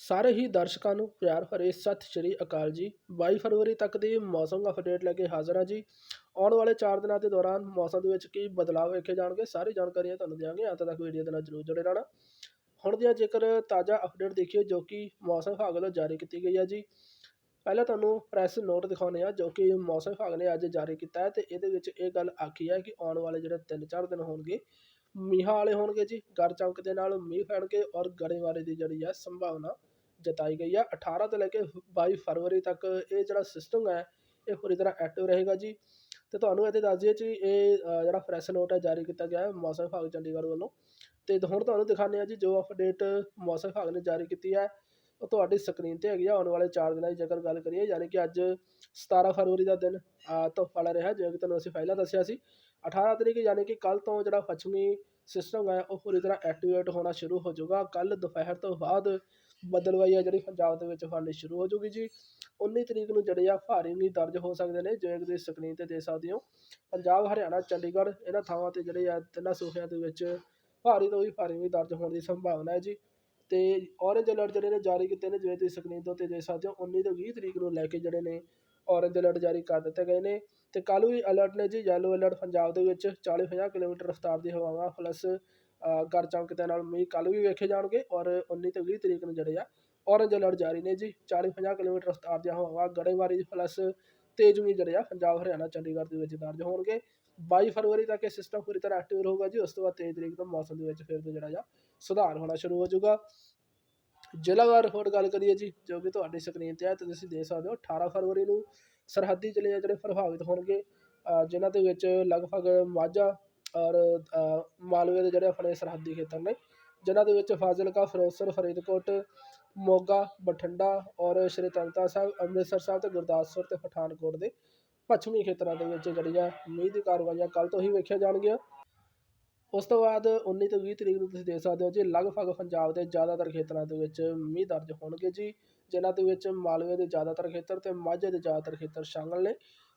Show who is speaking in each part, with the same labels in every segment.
Speaker 1: ਸਾਰੇ ਹੀ ਦਰਸ਼ਕਾਂ ਨੂੰ ਪਿਆਰ ਭਰੇ ਸਤਿ ਸ਼੍ਰੀ ਅਕਾਲ ਜੀ। 22 ਫਰਵਰੀ ਤੱਕ ਦੀ ਮੌਸਮ ਅਪਡੇਟ ਲੈ ਕੇ ਹਾਜ਼ਰ ਹਾਂ ਜੀ। ਆਉਣ ਵਾਲੇ 4 ਦਿਨਾਂ ਦੇ ਦੌਰਾਨ ਮੌਸਮ ਦੇ ਵਿੱਚ ਕੀ ਬਦਲਾਅ ਵੇਖੇ ਜਾਣਗੇ, ਸਾਰੀ ਜਾਣਕਾਰੀਆਂ ਤੁਹਾਨੂੰ ਦਿਆਂਗੇ। ਅੰਤ ਤੱਕ ਵੀਡੀਓ ਦੇ ਨਾਲ ਜਰੂਰ ਜੁੜੇ ਰਹਿਣਾ। ਹੁਣ ਦੀਆਂ ਜੇਕਰ ਤਾਜ਼ਾ ਅਪਡੇਟ ਦੇਖੀਏ, ਜੋ ਕਿ ਮੌਸਮ ਵਿਭਾਗ ਵੱਲੋਂ ਜਾਰੀ ਕੀਤੀ ਗਈ ਹੈ ਜੀ। ਪਹਿਲਾਂ ਤੁਹਾਨੂੰ ਪ੍ਰੈਸ ਨੋਟ ਦਿਖਾਉਂਦੇ ਆ ਜੋ ਕਿ ਮੌਸਮ ਵਿਭਾਗ ਨੇ ਅੱਜ ਜਾਰੀ ਕੀਤਾ ਹੈ ਤੇ ਇਹਦੇ ਵਿੱਚ ਇਹ ਗੱਲ ਆਖੀ ਹੈ ਕਿ ਆਉਣ ਵਾਲੇ ਜਿਹੜੇ 3-4 ਦਿਨ ਹੋਣਗੇ, ਮੀਂਹਾਂ ਵਾਲੇ ਹੋਣਗੇ ਜੀ ਗਰ ਚਮਕ ਦੇ ਨਾਲ ਮੀਂਹ ਪੈਣਗੇ ਔਰ ਗੜੇਮਾਰੀ ਦੀ ਜਿਹੜੀ ਹੈ ਸੰਭਾਵਨਾ ਜਤਾਈ ਗਈ ਆ 18 ਤੋਂ ਲੈ ਕੇ 22 ਫਰਵਰੀ ਤੱਕ ਇਹ ਜਿਹੜਾ ਸਿਸਟਮ ਹੈ, ਇਹ ਪੂਰੀ ਤਰ੍ਹਾਂ ਐਕਟਿਵ ਰਹੇਗਾ ਜੀ। ਤੇ ਤੁਹਾਨੂੰ ਇੱਥੇ ਦੱਸ ਦਈਏ ਜੀ, ਇਹ ਜਿਹੜਾ ਫਰੈਸ ਨੋਟ ਹੈ, ਜਾਰੀ ਕੀਤਾ ਗਿਆ ਹੈ ਮੌਸਮ ਵਿਭਾਗ ਚੰਡੀਗੜ੍ਹ ਵੱਲੋਂ। ਤੇ ਹੁਣ ਤੁਹਾਨੂੰ ਦਿਖਾਉਂਦੇ ਆ ਜੀ ਜੋ ਅਪਡੇਟ ਮੌਸਮ ਵਿਭਾਗ ਨੇ ਜਾਰੀ ਕੀਤੀ ਹੈ। ਉਹ ਤੁਹਾਡੀ ਸਕਰੀਨ ਤੇ ਹੈਗੀ ਆ ਆਉਣ ਵਾਲੇ 4 ਦਿਨਾਂ ਦੀ ਜੇਕਰ ਗੱਲ ਕਰੀਏ ਯਾਨੀ ਕਿ ਅੱਜ 17 ਫਰਵਰੀ ਦਾ ਦਿਨ ਅ, ਧੁੱਪ ਵਾਲਾ ਰਿਹਾ ਜਿਵੇਂ ਕਿ ਤੁਹਾਨੂੰ ਅਸੀਂ ਪਹਿਲਾਂ ਦੱਸਿਆ ਸੀ। 18 ਤਰੀਕ ਯਾਨੀ ਕਿ ਕੱਲ ਤੋਂ ਜਿਹੜਾ ਪੱਛਮੀ ਸਿਸਟਮ ਹੈ ਉਹ ਪੂਰੀ ਤਰ੍ਹਾਂ ਐਕਟੀਵੇਟ ਹੋਣਾ ਸ਼ੁਰੂ ਹੋ ਜਾਊਗਾ। ਕੱਲ ਦੁਪਹਿਰ ਤੋਂ ਬਾਅਦ ਬਦਲਵਾਈ ਆ ਜਿਹੜੀ ਪੰਜਾਬ ਦੇ ਵਿੱਚ ਫੜਨੀ ਸ਼ੁਰੂ ਹੋ ਜੂਗੀ ਜੀ। 19 ਤਰੀਕ ਨੂੰ ਜਿਹੜੇ ਆ ਭਾਰੀ ਮੀਂਹ ਦਰਜ ਹੋ ਸਕਦੇ ਨੇ ਜਿਵੇਂ ਕਿ ਤੁਸੀਂ ਸਕਰੀਨ ਤੇ ਦੇਖ ਸਕਦੇ ਹੋ। ਪੰਜਾਬ ਹਰਿਆਣਾ ਚੰਡੀਗੜ੍ਹ ਇਹਨਾਂ ਥਾਵਾਂ ਤੇ ਜਿਹੜੇ ਆ ਤਿੰਨਾਂ ਸੂਬਿਆਂ ਦੇ ਵਿੱਚ ਭਾਰੀ ਤੋਂ ਵੀ ਭਾਰੀ ਮੀਂਹ ਦਰਜ ਹੋਣ ਦੀ ਸੰਭਾਵਨਾ ਹੈ ਜੀ। ਅਤੇ ਔਰੇਂਜ ਅਲਰਟ ਜਿਹੜੇ ਨੇ ਜਾਰੀ ਕੀਤੇ ਨੇ, ਜਿਵੇਂ ਤੁਸੀਂ ਸਕਰੀਨ ਦੇ ਉੱਤੇ ਦੇਖ ਸਕਦੇ ਹੋ 19 ਤੋਂ ਵੀਹ ਤਰੀਕ ਨੂੰ ਲੈ ਕੇ ਜਿਹੜੇ ਨੇ ਔਰੇਂਜ ਅਲਰਟ ਜਾਰੀ ਕਰ ਦਿੱਤੇ ਗਏ ਨੇ ਅਤੇ ਕੱਲ੍ਹ ਵੀ ਅਲਰਟ ਨੇ ਜੀ ਯੈਲੋ ਅਲਰਟ ਪੰਜਾਬ ਦੇ ਵਿੱਚ 40-50 ਕਿਲੋਮੀਟਰ ਰਫ਼ਤਾਰ ਦੀ ਹਵਾਵਾਂ ਪਲੱਸ ਗੜ ਚਮਕ ਨਾਲ ਮੀਂਹ ਕੱਲ੍ਹ ਵੀ ਵੇਖੇ ਜਾਣਗੇ ਔਰ 19 ਤੋਂ ਵੀਹ ਤਰੀਕ ਨੂੰ ਜਿਹੜੇ ਆ ਔਰੇਂਜ ਅਲਰਟ ਜਾਰੀ ਨੇ ਜੀ 40-50 ਕਿਲੋਮੀਟਰ ਰਫ਼ਤਾਰ ਦੀਆਂ ਹਵਾਵਾਂ ਗੜੇਮਾਰੀ ਪਲੱਸ ਤੇਜ਼ ਮੀਂਹ ਜਿਹੜੇ ਆ ਪੰਜਾਬ ਹਰਿਆਣਾ ਚੰਡੀਗੜ੍ਹ ਦੇ ਵਿੱਚ ਦਰਜ ਹੋਣਗੇ। 22 ਫਰਵਰੀ ਤੱਕ ਇਹ ਸਿਸਟਮ ਪੂਰੀ ਤਰ੍ਹਾਂ ਐਕਟਿਵ ਰਹੂਗਾ ਜੀ। ਉਸ ਤੋਂ ਬਾਅਦ 23 ਤਰੀਕ ਤੋਂ ਮੌਸਮ ਦੇ ਵਿੱਚ ਫਿਰ ਤੋਂ ਜਿਹੜਾ ਆ ਸੁਧਾਰ ਹੋਣਾ ਸ਼ੁਰੂ ਹੋ ਜਾਊਗਾ। ਜ਼ਿਲ੍ਹਾਵਾਰ ਰਿਪੋਰਟ ਗੱਲ ਕਰੀਏ ਜੀ ਜੋ ਕਿ ਤੁਹਾਡੀ ਸਕਰੀਨ ਤੇ ਹੈ ਤੇ ਤੁਸੀਂ ਦੇਖ ਸਕਦੇ ਹੋ 18 ਫਰਵਰੀ ਨੂੰ ਸਰਹੱਦੀ ਜ਼ਿਲ੍ਹੇ ਆ ਜਿਹੜੇ ਪ੍ਰਭਾਵਿਤ ਹੋਣਗੇ। ਅ, ਜਿਨ੍ਹਾਂ ਦੇ ਵਿੱਚ ਲਗਭਗ ਮਾਝਾ ਔਰ ਮਾਲਵੇ ਦੇ ਜਿਹੜੇ ਆਪਣੇ ਸਰਹੱਦੀ ਖੇਤਰ ਨੇ। ਜਿਨ੍ਹਾਂ ਦੇ ਵਿੱਚ ਫਾਜ਼ਿਲਕਾ, ਫਿਰੋਜ਼ਪੁਰ, ਫਰੀਦਕੋਟ, ਮੋਗਾ, ਬਠਿੰਡਾ ਔਰ ਸ਼੍ਰੀ ਤਰਨਤਾਰਨ ਸਾਹਿਬ, ਅੰਮ੍ਰਿਤਸਰ ਸਾਹਿਬ ਅਤੇ ਗੁਰਦਾਸਪੁਰ ਅਤੇ ਪਠਾਨਕੋਟ ਦੇ ਪੱਛਮੀ ਖੇਤਰਾਂ ਦੇ ਵਿੱਚ ਜਿਹੜੀਆਂ ਮੀਂਹ ਦੀ ਕਾਰਵਾਈਆਂ ਕੱਲ੍ਹ ਤੋਂ ਹੀ ਵੇਖੀਆਂ ਜਾਣਗੀਆਂ। ਉਸ ਤੋਂ ਬਾਅਦ 19 ਤੋਂ 20 ਤਰੀਕ ਨੂੰ ਤੁਸੀਂ ਦੇਖ ਸਕਦੇ ਹੋ ਜੀ, ਲਗਭਗ ਪੰਜਾਬ ਦੇ ਜ਼ਿਆਦਾਤਰ ਖੇਤਰਾਂ ਦੇ ਵਿੱਚ ਮੀਂਹ ਦਰਜ ਹੋਣਗੇ ਜੀ, ਜਿਨ੍ਹਾਂ ਦੇ ਵਿੱਚ ਮਾਲਵੇ ਦੇ ਜ਼ਿਆਦਾਤਰ ਖੇਤਰ ਅਤੇ ਮਾਝੇ ਦੇ ਜ਼ਿਆਦਾਤਰ ਖੇਤਰ ਸ਼ਾਮਲ ਨੇ।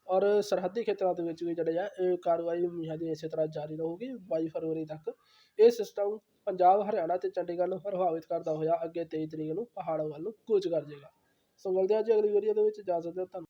Speaker 1: ਔਰ ਸਰਹੱਦੀ ਖੇਤਰਾਂ ਦੇ ਵਿੱਚ ਵੀ ਜਿਹੜੇ ਆ ਇਹ ਕਾਰਵਾਈ ਮੀਂਹਾਂ ਇਸੇ ਤਰ੍ਹਾਂ ਜਾਰੀ ਰਹੂਗੀ 22 ਫਰਵਰੀ ਤੱਕ। ਇਹ ਸਿਸਟਮ ਪੰਜਾਬ, ਹਰਿਆਣਾ ਤੇ ਚੰਡੀਗੜ੍ਹ ਨੂੰ ਪ੍ਰਭਾਵਿਤ ਕਰਦਾ ਹੋਇਆ ਅੱਗੇ 23 ਤਰੀਕ ਨੂੰ ਪਹਾੜਾਂ ਵੱਲ ਨੂੰ ਕੂਚ ਕਰ ਜਾਏਗਾ ਸੋ ਮਿਲਦੇ ਹਾਂ ਜੀ ਅਗਲੀ ਵੀਡੀਓ ਦੇ ਵਿੱਚ। ਇਜਾਜ਼ਤ ਦਿਓ ਤੁਹਾਨੂੰ